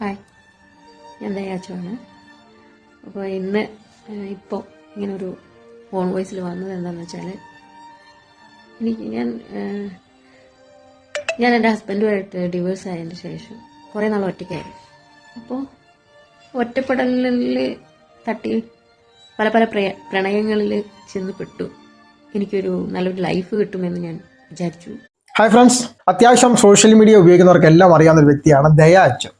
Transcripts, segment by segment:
Hi. ഞാൻ ദയാച്ചോണ് അപ്പോൾ ഇന്ന് ഇപ്പോൾ ഇങ്ങനെ ഒരു ഫോൺ വോയിസിൽ വന്നത് എന്താണെന്ന് വെച്ചാൽ എനിക്ക് ഞാൻ ഞാൻ എന്റെ ഹസ്ബൻഡുമായിട്ട് ഡിവോഴ്സ് ആയതിന് ശേഷം കുറേ നാൾ ഒറ്റയ്ക്കായി അപ്പോൾ ഒറ്റപ്പെടലിൽ തട്ടി പല പല പ്രയ പ്രണയങ്ങളിൽ ചെന്ന് പെട്ടു. എനിക്കൊരു നല്ലൊരു ലൈഫ് കിട്ടുമെന്ന് ഞാൻ വിചാരിച്ചു. Hi friends. അത്യാവശ്യം സോഷ്യൽ മീഡിയ ഉപയോഗിക്കുന്നവർക്ക് എല്ലാം അറിയാവുന്ന ഒരു വ്യക്തിയാണ് ദയാ അച്ഛൻ.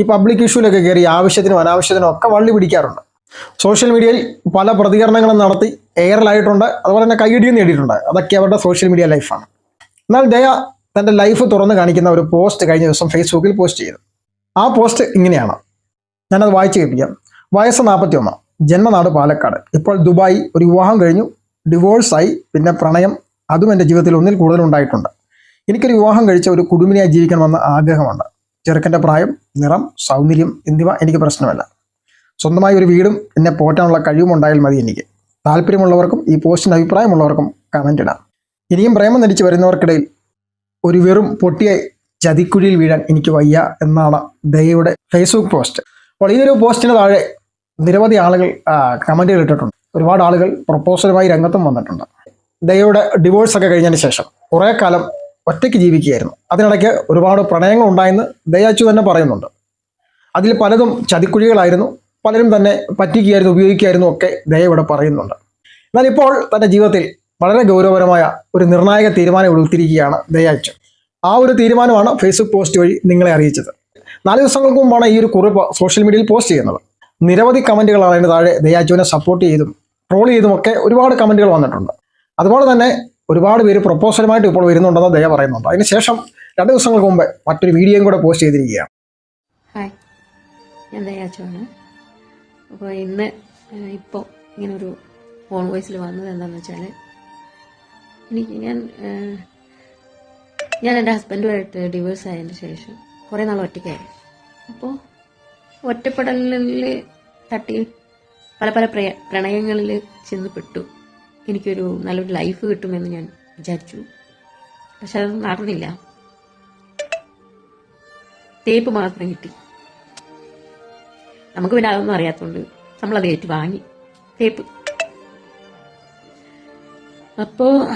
ഈ പബ്ലിക് ഇഷ്യൂലൊക്കെ കയറി ആവശ്യത്തിനും അനാവശ്യത്തിനും ഒക്കെ വള്ളി പിടിക്കാറുണ്ട്. സോഷ്യൽ മീഡിയയിൽ പല പ്രതികരണങ്ങളും നടത്തി എയറിലായിട്ടുണ്ട് അതുപോലെ തന്നെ കൈയടിയും നേടിയിട്ടുണ്ട്. അതൊക്കെ അവരുടെ സോഷ്യൽ മീഡിയ ലൈഫാണ് എന്നാൽ ദയ തന്റെ ലൈഫ് തുറന്ന് കാണിക്കുന്ന ഒരു പോസ്റ്റ് കഴിഞ്ഞ ദിവസം ഫേസ്ബുക്കിൽ പോസ്റ്റ് ചെയ്തു. ആ പോസ്റ്റ് ഇങ്ങനെയാണ്. ഞാനത് വായിച്ചു കേൾപ്പിക്കാം. വയസ്സ് നാൽപ്പത്തി ഒന്ന് ജന്മനാട് പാലക്കാട്. ഇപ്പോൾ ദുബായി ഒരു വിവാഹം കഴിഞ്ഞു. ഡിവോഴ്സായി പിന്നെ പ്രണയം. അതും എന്റെ ജീവിതത്തിൽ ഒന്നിൽ കൂടുതൽ ഉണ്ടായിട്ടുണ്ട്. എനിക്കൊരു വിവാഹം കഴിച്ച ഒരു കുടുംബിനിയായി ജീവിക്കണമെന്ന് ആഗ്രഹമുണ്ട്. ചെറുക്കന്റെ പ്രായം നിറം സൗന്ദര്യം എന്നിവ എനിക്ക് പ്രശ്നമല്ല. സ്വന്തമായി ഒരു വീടും എന്നെ പോറ്റാനുള്ള കഴിവും ഉണ്ടായാൽ മതി എനിക്ക്. താല്പര്യമുള്ളവർക്കും ഈ പോസ്റ്റിന്റെ അഭിപ്രായമുള്ളവർക്കും കമന്റ് ഇടാം. ഇനിയും പ്രേമം നടിച്ച് വരുന്നവർക്കിടയിൽ ഒരു വെറും പൊട്ടിയ ചതിക്കുഴിയിൽ വീഴാൻ എനിക്ക് വയ്യ എന്നാണ് ദയയുടെ ഫേസ്ബുക്ക് പോസ്റ്റ് അപ്പോൾ ഈ ഒരു പോസ്റ്റിന് താഴെ നിരവധി ആളുകൾ കമന്റുകൾ ഇട്ടിട്ടുണ്ട്. ഒരുപാട് ആളുകൾ പ്രൊപ്പോസലുമായി രംഗത്തും വന്നിട്ടുണ്ട്. ദയയുടെ ഡിവോഴ്സ് ഒക്കെ കഴിഞ്ഞതിന് ശേഷം കുറേ കാലം ഒറ്റയ്ക്ക് ജീവിക്കുകയായിരുന്നു. അതിനിടയ്ക്ക് ഒരുപാട് പ്രണയങ്ങൾ ഉണ്ടായെന്ന് ദയാച്ചു തന്നെ പറയുന്നുണ്ട്. അതിൽ പലതും ചതിക്കുഴികളായിരുന്നു. പലരും തന്നെ പറ്റിക്കുകയായിരുന്നു ഉപയോഗിക്കുകയായിരുന്നു ഒക്കെ ദയ ഇവിടെ പറയുന്നുണ്ട്. എന്നാൽ ഇപ്പോൾ തന്റെ ജീവിതത്തിൽ വളരെ ഗൗരവപരമായ ഒരു നിർണായക തീരുമാനം എടുത്തിരിക്കുകയാണ് ദയാച്ചു ആ ഒരു തീരുമാനമാണ് ഫേസ്ബുക്ക് പോസ്റ്റ് വഴി നിങ്ങളെ അറിയിച്ചത്. നാല് ദിവസങ്ങൾക്ക് മുമ്പാണ് ഈ ഒരു കുറിപ്പ് സോഷ്യൽ മീഡിയയിൽ പോസ്റ്റ് ചെയ്യുന്നത്. നിരവധി കമന്റുകളാണ് അതിന് താഴെ ദയാച്ചുവിനെ സപ്പോർട്ട് ചെയ്തും ട്രോൾ ചെയ്തുമൊക്കെ ഒരുപാട് കമന്റുകൾ വന്നിട്ടുണ്ട്. അതുപോലെ തന്നെ ഒരുപാട് പേര് പ്രപ്പോസലുമായിട്ട് ഇപ്പോൾ വരുന്നുണ്ടെന്ന് ദയ പറയുന്നുണ്ട്. അതിനുശേഷം രണ്ട് ദിവസങ്ങൾക്ക് മുമ്പ് മറ്റൊരു വീഡിയോയും കൂടെ പോസ്റ്റ് ചെയ്തിരിക്കുകയാണ്. ഹായ് ഞാൻ അപ്പോൾ ഇന്ന് ഇപ്പോൾ ഒരു ഫോൺ വോയിസിൽ വന്നത് എന്താണെന്ന് വെച്ചാൽ എനിക്ക് ഞാൻ ഞാൻ എന്റെ ഹസ്ബൻഡുമായിട്ട് ഡിവോഴ്സ് ആയതിന് ശേഷം കുറേ നാൾ ഒറ്റയ്ക്കായിരുന്നു അപ്പോൾ ഒറ്റപ്പെടലിൽ തട്ടി പല പല പ്രണയങ്ങളിൽ ചെന്ന് പെട്ടു. എനിക്കൊരു നല്ലൊരു ലൈഫ് കിട്ടുമെന്ന് ഞാൻ വിചാരിച്ചു. പക്ഷെ അത് നടന്നില്ല. തേപ്പ് മാത്രം കിട്ടി. നമുക്ക് പിന്നെ അതൊന്നും അറിയാത്തതുകൊണ്ട് നമ്മളത് ഏറ്റു വാങ്ങി തേപ്പ്. അപ്പോ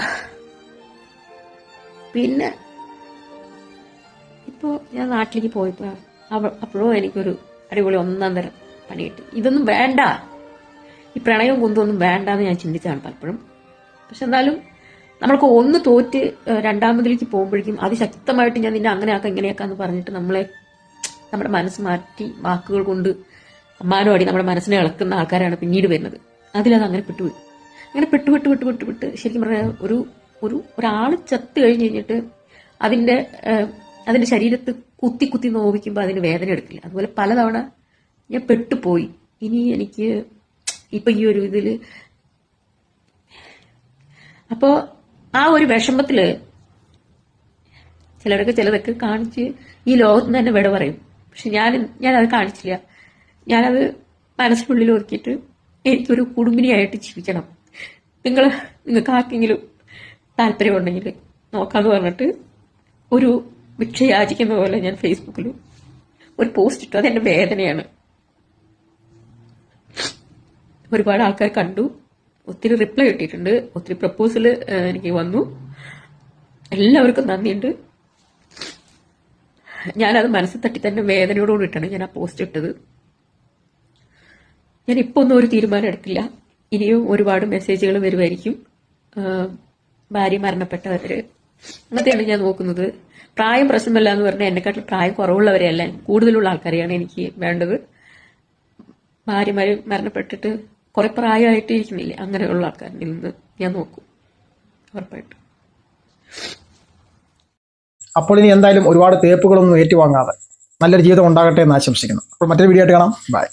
പിന്നെ ഇപ്പോ ഞാൻ നാട്ടിലേക്ക് പോയപ്പോ അപ്പോഴും എനിക്കൊരു അടിപൊളി ഒന്നാം തരം പണി കിട്ടി ഇതൊന്നും വേണ്ട. ഈ പ്രണയവും കുന്തമൊന്നും വേണ്ടാന്ന് ഞാൻ ചിന്തിച്ചാണ് പലപ്പോഴും. പക്ഷെ എന്നാലും നമ്മൾക്ക് ഒന്ന് തോറ്റ് രണ്ടാമതിലേക്ക് പോകുമ്പോഴേക്കും അതിശക്തമായിട്ട് ഞാൻ നിന്നെ അങ്ങനെയാക്കാം ഇങ്ങനെയാക്കാന്ന് പറഞ്ഞിട്ട് നമ്മളെ നമ്മുടെ മനസ്സ് മാറ്റി വാക്കുകൾ കൊണ്ട് അമ്മാനോടി നമ്മുടെ മനസ്സിനെ ഇളക്കുന്ന ആൾക്കാരാണ് പിന്നീട് വരുന്നത്. അതിലത് അങ്ങനെ പെട്ടുപോയി. അങ്ങനെ പെട്ടു പെട്ടു പെട്ടു പെട്ടു പെട്ട് ശരിക്കും പറഞ്ഞാൽ ഒരു ഒരു ഒരാൾ ചത്ത് കഴിഞ്ഞ് കഴിഞ്ഞിട്ട് അതിന്റെ അതിന്റെ ശരീരത്ത് കുത്തി കുത്തി നോവിക്കുമ്പോൾ അതിന് വേദന എടുക്കില്ല. അതുപോലെ പലതവണ ഞാൻ പെട്ടുപോയി. ഇനി എനിക്ക് ഇപ്പൊ ഈ ഒരു ഇതിൽ. അപ്പോ ആ ഒരു വിഷമത്തിൽ ചിലരൊക്കെ ചിലതൊക്കെ കാണിച്ച് ഈ ലോകത്ത് തന്നെ വിട പറയും. പക്ഷെ ഞാൻ ഞാനത് കാണിച്ചില്ല. ഞാനത് മനസ്സിനുള്ളിൽ ഒതുക്കിയിട്ട് എനിക്കൊരു കുടുംബിനിയായിട്ട് ജീവിക്കണം. നിങ്ങൾ നിങ്ങൾക്ക് ആർക്കെങ്കിലും താല്പര്യമുണ്ടെങ്കിൽ നോക്കാന്ന് പറഞ്ഞിട്ട് ഒരു ഭിക്ഷ യാചിക്കുന്ന പോലെ ഞാൻ ഫേസ്ബുക്കിൽ ഒരു പോസ്റ്റ് ഇട്ടു. അതെന്റെ വേദനയാണ്. ഒരുപാട് ആൾക്കാർ കണ്ടു. ഒത്തിരി റിപ്ലൈ കിട്ടിയിട്ടുണ്ട്. ഒത്തിരി പ്രപ്പോസൽ എനിക്ക് വന്നു. എല്ലാവർക്കും നന്ദിയുണ്ട്. ഞാനത് മനസ്സിൽ തട്ടി തന്നെ വേദനയോടുകൂടിയിട്ടാണ് ഞാൻ ആ പോസ്റ്റ് ഇട്ടത്. ഞാൻ ഇപ്പോൾ ഒന്നും ഒരു തീരുമാനം എടുക്കില്ല ഇനിയും ഒരുപാട് മെസ്സേജുകൾ വരുമായിരിക്കും ഭാര്യ മരണപ്പെട്ടവർ അങ്ങനത്തെയാണ് ഞാൻ നോക്കുന്നത്. പ്രായം പ്രശ്നമല്ല എന്ന് പറഞ്ഞാൽ എന്നെക്കാട്ടിൽ പ്രായം കുറവുള്ളവരെയല്ല കൂടുതലുള്ള ആൾക്കാരെയാണ് എനിക്ക് വേണ്ടത്. ഭാര്യമാര് മരണപ്പെട്ടിട്ട് കുറെ പ്രായമായിട്ട് ഇരിക്കുന്നില്ലേ അങ്ങനെയുള്ള ആൾക്കാരിൽ നിന്ന് ഞാൻ നോക്കും. ഉറപ്പായിട്ട്. അപ്പോൾ ഇനി എന്തായാലും ഒരുപാട് തേപ്പുകളൊന്നും ഏറ്റുവാങ്ങാതെ നല്ലൊരു ജീവിതം ഉണ്ടാകട്ടെ എന്ന് ആശംസിക്കുന്നു. അപ്പോൾ മറ്റൊരു വീഡിയോ ആയിട്ട് കാണാം. ബൈ